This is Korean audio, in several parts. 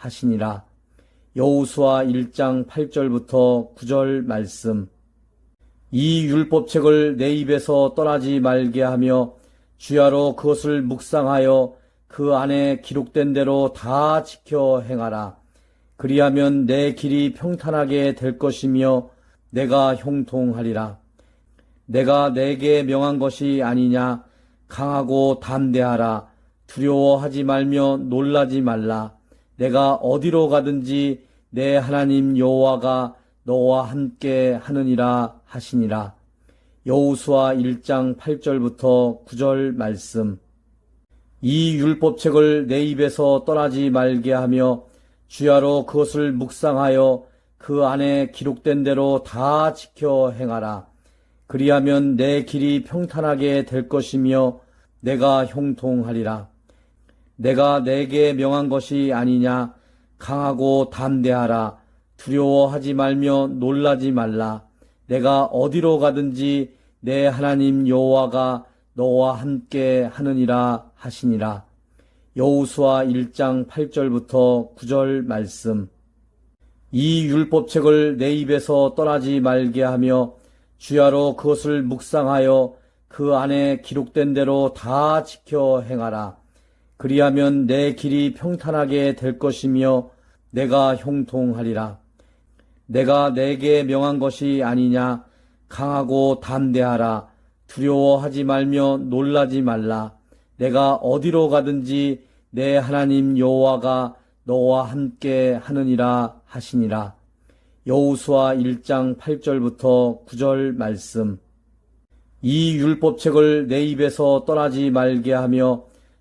하시니라. 여호수아 1장 8절부터 9절 말씀. 이 율법책을 내 입에서 떠나지 말게 하며 주야로 그것을 묵상하여 그 안에 기록된 대로 다 지켜 행하라. 그리하면 내 길이 평탄하게 될 것이며 내가 형통하리라. 내가 내게 명한 것이 아니냐 강하고 담대하라. 두려워하지 말며 놀라지 말라. 내가 어디로 가든지 내 하나님 여호와가 너와 함께 하느니라 하시니라. 여호수아 1장 8절부터 9절 말씀. 이 율법책을 내 입에서 떠나지 말게 하며 주야로 그것을 묵상하여 그 안에 기록된 대로 다 지켜 행하라. 그리하면 내 길이 평탄하게 될 것이며 내가 형통하리라. 내가 내게 명한 것이 아니냐 강하고 담대하라. 두려워하지 말며 놀라지 말라. 내가 어디로 가든지 내 하나님 여호와가 너와 함께 하느니라 하시니라. 여호수아 1장 8절부터 9절 말씀. 이 율법책을 내 입에서 떠나지 말게 하며 주야로 그것을 묵상하여 그 안에 기록된 대로 다 지켜 행하라. 그리하면 내 길이 평탄하게 될 것이며 내가 형통하리라. 내가 내게 명한 것이 아니냐 강하고 담대하라. 두려워하지 말며 놀라지 말라. 내가 어디로 가든지 내 하나님 여호와가 너와 함께 하느니라 하시니라. 여호수아 1장 8절부터 9절 말씀. 이 율법책을 내 입에서 떠나지 말게 하며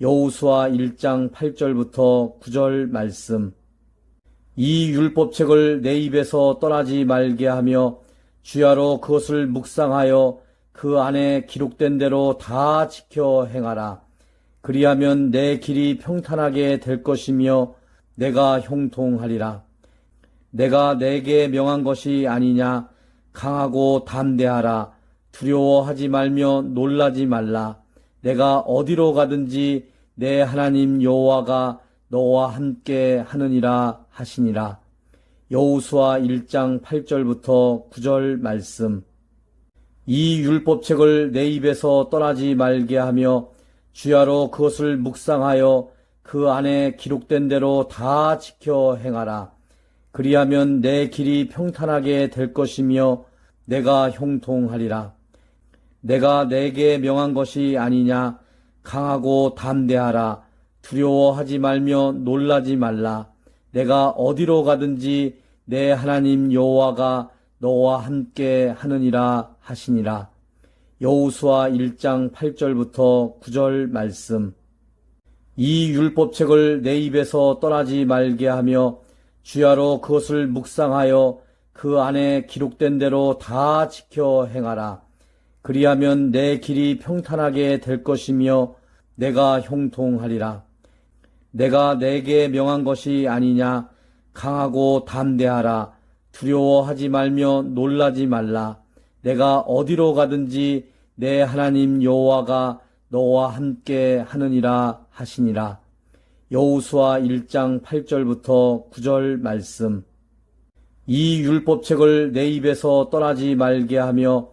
여호수아 1장 8절부터 9절 말씀. 이 율법책을 내 입에서 떠나지 말게 하며 주야로 그것을 묵상하여 그 안에 기록된 대로 다 지켜 행하라. 그리하면 내 길이 평탄하게 될 것이며 내가 형통하리라. 내가 내게 명한 것이 아니냐 강하고 담대하라. 두려워하지 말며 놀라지 말라. 내가 어디로 가든지 내 하나님 여호와가 너와 함께 하느니라 하시니라. 여호수아 1장 8절부터 9절 말씀. 이 율법책을 내 입에서 떠나지 말게 하며 주야로 그것을 묵상하여 그 안에 기록된 대로 다 지켜 행하라. 그리하면 내 길이 평탄하게 될 것이며 내가 형통하리라. 내가 내게 명한 것이 아니냐 강하고 담대하라. 두려워하지 말며 놀라지 말라. 내가 어디로 가든지 내 하나님 여호와가 너와 함께 하느니라 하시니라. 여호수아 1장 8절부터 9절 말씀. 이 율법책을 내 입에서 떠나지 말게 하며 주야로 그것을 묵상하여 그 안에 기록된 대로 다 지켜 행하라. 그리하면 내 길이 평탄하게 될 것이며 내가 형통하리라. 내가 내게 명한 것이 아니냐 강하고 담대하라. 두려워하지 말며 놀라지 말라. 내가 어디로 가든지 내 하나님 여호와가 너와 함께 하느니라 하시니라. 여호수아 1장 8절부터 9절 말씀. 이 율법책을 내 입에서 떠나지 말게 하며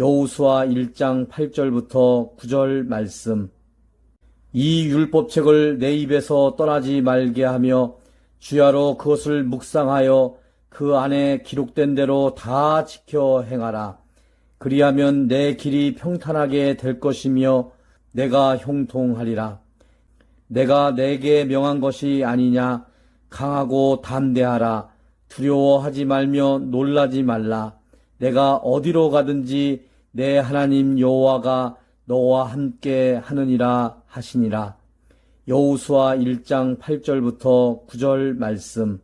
여호수아 1장 8절부터 9절 말씀 이 율법책을 내 입에서 떠나지 말게 하며 주야로 그것을 묵상하여 그 안에 기록된 대로 다 지켜 행하라. 그리하면 내 길이 평탄하게 될 것이며 내가 형통하리라. 내가 내게 명한 것이 아니냐 강하고 담대하라. 두려워하지 말며 놀라지 말라. 내가 어디로 가든지 내 하나님 여호와가 너와 함께 하느니라 하시니라. 여호수아 1장 8절부터 9절 말씀